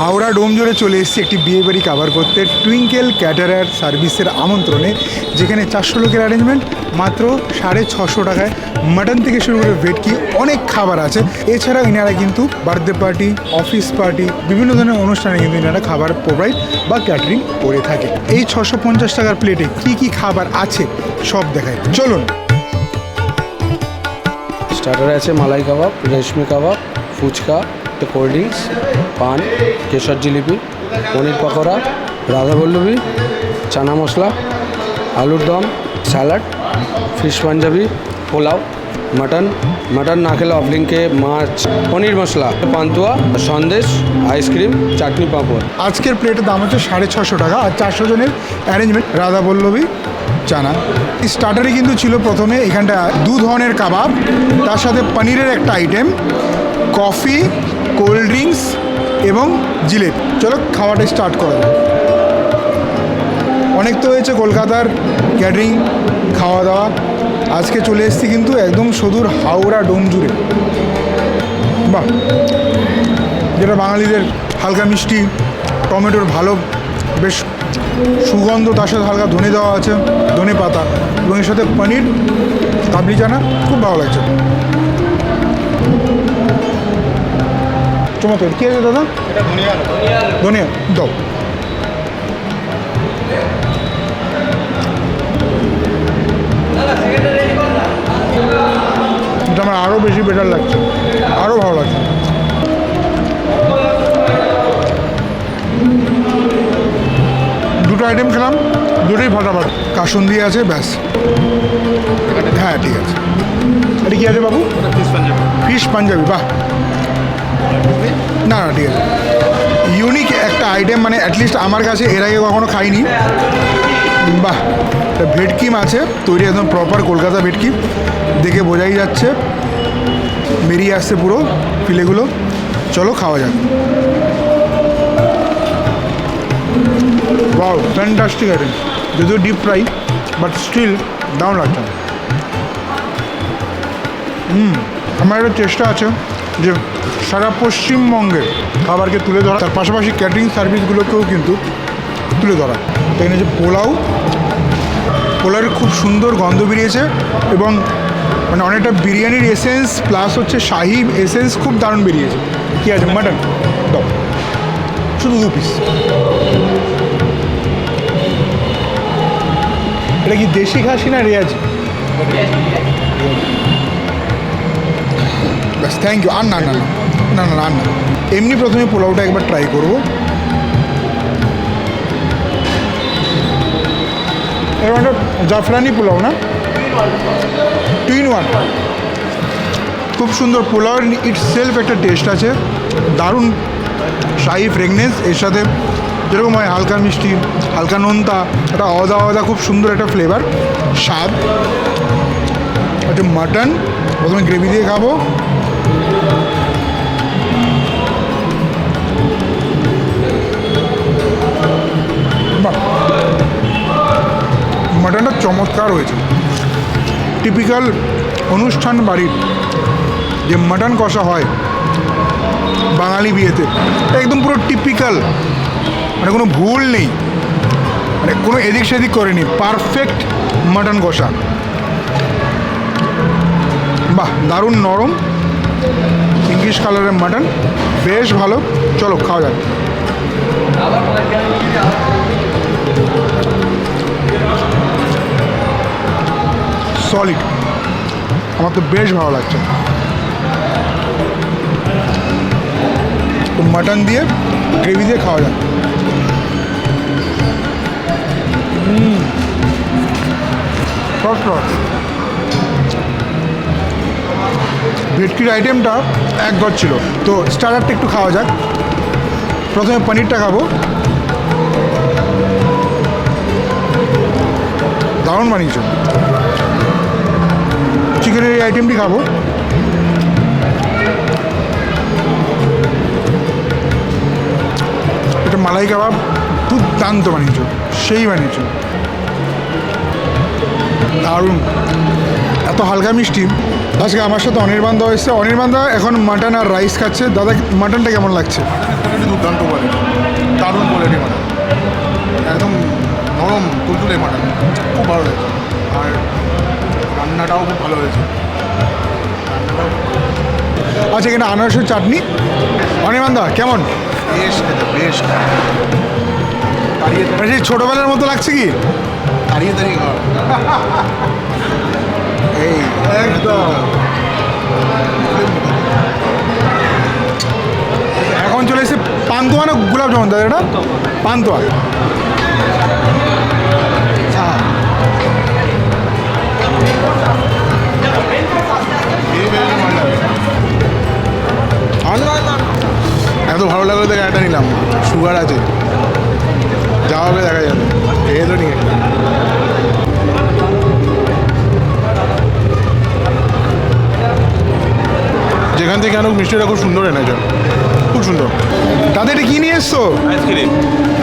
হাওড়া ডোম জুড়ে চলে এসেছি একটি বিয়ে বাড়ি কাভার করতে টুইঙ্কেল ক্যাটারার সার্ভিসের আমন্ত্রণে, যেখানে চারশো লোকের অ্যারেঞ্জমেন্ট মাত্র সাড়ে ছশো টাকায়। মাটন থেকে শুরু করে ভেটকি, অনেক খাবার আছে। এছাড়াও ইনারা কিন্তু বার্থডে পার্টি অফিস পার্টি বিভিন্ন ধরনের অনুষ্ঠানে কিন্তু ইনারা খাবার প্রোভাইড বা ক্যাটারিং করে থাকে। এই ছশো পঞ্চাশ টাকার প্লেটে কি কি খাবার আছে, সব দেখায় চলুন। স্টার্টারে আছে মালাই কাবাব রেশমি কাবাব ফুচকা কোল্ড ড্রিঙ্কস পান, কেশর জিলিপি, পনির পকোড়া রাধাবল্লভী চানা মশলা, আলুর দম, salad, fish Punjabi, pulao, mutton. Mutton না খেলে অফলিংকে মাছ, পনির মশলা, পান্তুয়া, সন্দেশ, আইসক্রিম, চাটনি পাঁপড়। আজকের প্লেটের দাম হচ্ছে সাড়ে ছশো টাকা আর চারশো জনের অ্যারেঞ্জমেন্ট রাধা বল্লভী, চানা। স্টার্টারে কিন্তু ছিল প্রথমে এখানটা দু ধরনের কাবাব, তার সাথে পনিরের একটা আইটেম কফি কোল্ড ড্রিঙ্কস এবং জিলেপি। চলো খাওয়াটা স্টার্ট করা যাক। অনেক তো হয়েছে কলকাতার ক্যাটারিং খাওয়া দাওয়া আজকে চলে এসেছি কিন্তু একদম সুদূর হাওড়া ডোম জুড়ে। বাহ! যেটা বাঙালিদের হালকা মিষ্টি, টমেটোর ভালো, বেশ সুগন্ধ, তার সাথে হালকা ধনে দেওয়া আছে, ধনে পাতা। এবং এর সাথে পনির, কাবলি চানা, খুব ভালো লাগছে। চমৎকার কী আছে দাদা? ধনিয়া। দাও। এটা আমার আরও বেশি বেটার লাগছে। আরও ভালো লাগছে। দুটো আইটেম খেলাম দুটোই ফাটাফাট। কাসুন দিয়ে আছে ব্যাস। হ্যাঁ ঠিক আছে। এটা কি আছে বাবু? ফিশ পাঞ্জাবি বাহ। না না, ঠিক আছে। ইউনিক একটা আইটেম মানে অ্যাটলিস্ট আমার কাছে এর আগে কখনো খাইনি। বাহ ভেটকি আছে, তৈরি একদম প্রপার কলকাতা ভেটকি দেখে বোঝাই যাচ্ছে। বেরিয়ে আসছে পুরো ফিলেগুলো। চলো খাওয়া যাক। ওয়াও ফ্যান্টাস্টিক আইটেম যদিও ডিপ ফ্রাই বাট স্টিল দারুণ লাগছে। হুম, আমার একটা চেষ্টা আছে। যে সারা পশ্চিমবঙ্গের খাবারকে তুলে ধরা, তার পাশাপাশি ক্যাটারিং সার্ভিসগুলোকেও কিন্তু তুলে ধরা। তো এখানে যে পোলাও, পোলাওয়ের খুব সুন্দর গন্ধ বেরিয়েছে এবং মানে অনেকটা বিরিয়ানির এসেন্স প্লাস হচ্ছে শাহি এসেন্স খুব দারুণ বেরিয়েছে। কী আছে? মাটন দাও। শুধু দু পিস এটা কি দেশি খাসি না রেয়াজি? ব্যাস থ্যাংক ইউ আর না না না না না না এমনি প্রথমে পোলাওটা একবার ট্রাই করব। এবার জাফরানি পোলাও, না? টু ইন ওয়ান খুব সুন্দর পোলাওয়ের ইট সেলফ একটা টেস্ট আছে। দারুণ শাহি ফ্রেগনেন্স এর সাথে যেরকম হয় হালকা মিষ্টি, হালকা নোনতা, একটা আলাদা আলাদা, খুব সুন্দর একটা ফ্লেভার স্বাদ। একটা মাটন প্রথমে গ্রেভি দিয়ে খাব। মাটনটা চমৎকার হয়েছে। টিপিক্যাল অনুষ্ঠান বাড়ির যে মাটন কষা হয় বাঙালি বিয়েতে একদম পুরো টিপিক্যাল মানে কোনো ভুল নেই। মানে কোনো এদিক সেদিক করেনি। পারফেক্ট মাটন কষা। বাহ, দারুণ নরম। ইংলিশ কালারের মাটন বেশ ভালো। চলো, খাওয়া যাক। সলিড আমার তো বেশ ভালো লাগছে। তো মাটন দিয়ে গ্রেভি দিয়ে খাওয়া যাক। ফার্স্ট ভেটকির আইটেমটা এক ঘর ছিল। তো স্টার্টারটা একটু খাওয়া যাক। প্রথমে পনিরটা খাব। দারুণ বানিয়েছ। চিকেনের এই আইটেমটি খাব। এটা মালাই কাবাব খুব দুর্দান্ত বানিয়েছ। সেই বানিয়েছ। দারুণ। এত হালকা মিষ্টি। আজকে আমার সাথে এসছে অনির্বাণ দা এখন মাটন আর রাইস খাচ্ছে। দাদা মাটনটা কেমন লাগছে? দুর্দান্ত কোয়ালিটি দারুণ কোয়ালিটি মাটন। একদম নরম তুলতুলে মাটন। খুব ভালো হয়েছে। আর রান্নাটাও খুব ভালো হয়েছে। আচ্ছা এখানে আনারসের চাটনি। অনির্বাণ দা কেমন? বেশ খেতে বেশ ছোটোবেলার মতো লাগছে কি? দাঁড়িয়ে দাঁড়িয়ে এই একদম। এখন চলে এসেছে পান্তুয়া না গোলাপ জামুন, দাদা এটা? পান্তুয়া। এত ভালো লাগল দেখে একটা নিলাম। সুগার আছে। যা হবে, দেখা যাবে। খেয়ে তো নিয়ে। যেখান থেকে আনুক মিষ্টিটা খুব সুন্দর এনেছে খুব সুন্দর। দাদা এটা কি নিয়ে এসছো? আইসক্রিম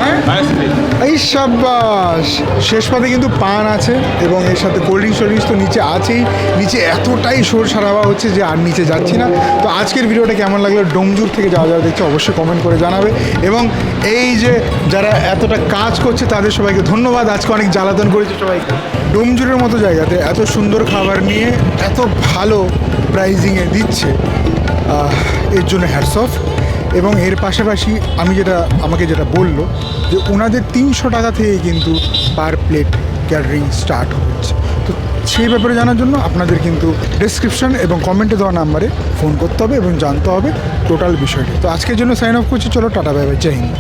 হ্যাঁ? আইসক্রিম এই সাব্বাস। শেষ পাতে কিন্তু পান আছে এবং এর সাথে কোল্ড ড্রিঙ্কস ড্রিঙ্কস তো নিচে আছেই। নিচে এতটাই শোর সারাবা হচ্ছে যে আর নিচে যাচ্ছি না। তো আজকের ভিডিওটা কেমন লাগল? ডোমজুর থেকে যাওয়া যাওয়া দেখছে অবশ্যই কমেন্ট করে জানাবে। এবং এই যে যারা এতটা কাজ করছে তাদের সবাইকে ধন্যবাদ। আজকে অনেক জ্বালাতন করেছে সবাইকে ডোমজুরের মতো জায়গাতে এত সুন্দর খাবার নিয়ে এত ভালো প্রাইজিংয়ে দিচ্ছে। এর জন্য হ্যাটস অফ এবং এর পাশাপাশি আমি যেটা, আমাকে যেটা বলল যে ওনাদের তিনশো টাকা থেকে কিন্তু পার প্লেট ক্যাটারিং স্টার্ট হচ্ছে। তো সেই ব্যাপারে জানার জন্য আপনাদের কিন্তু ডেসক্রিপশন এবং কমেন্টে দেওয়া নাম্বারে ফোন করতে হবে এবং জানতে হবে টোটাল বিষয়টি। তো আজকের জন্য সাইন অফ করছি। চলো, tata bye bye Jai Hind.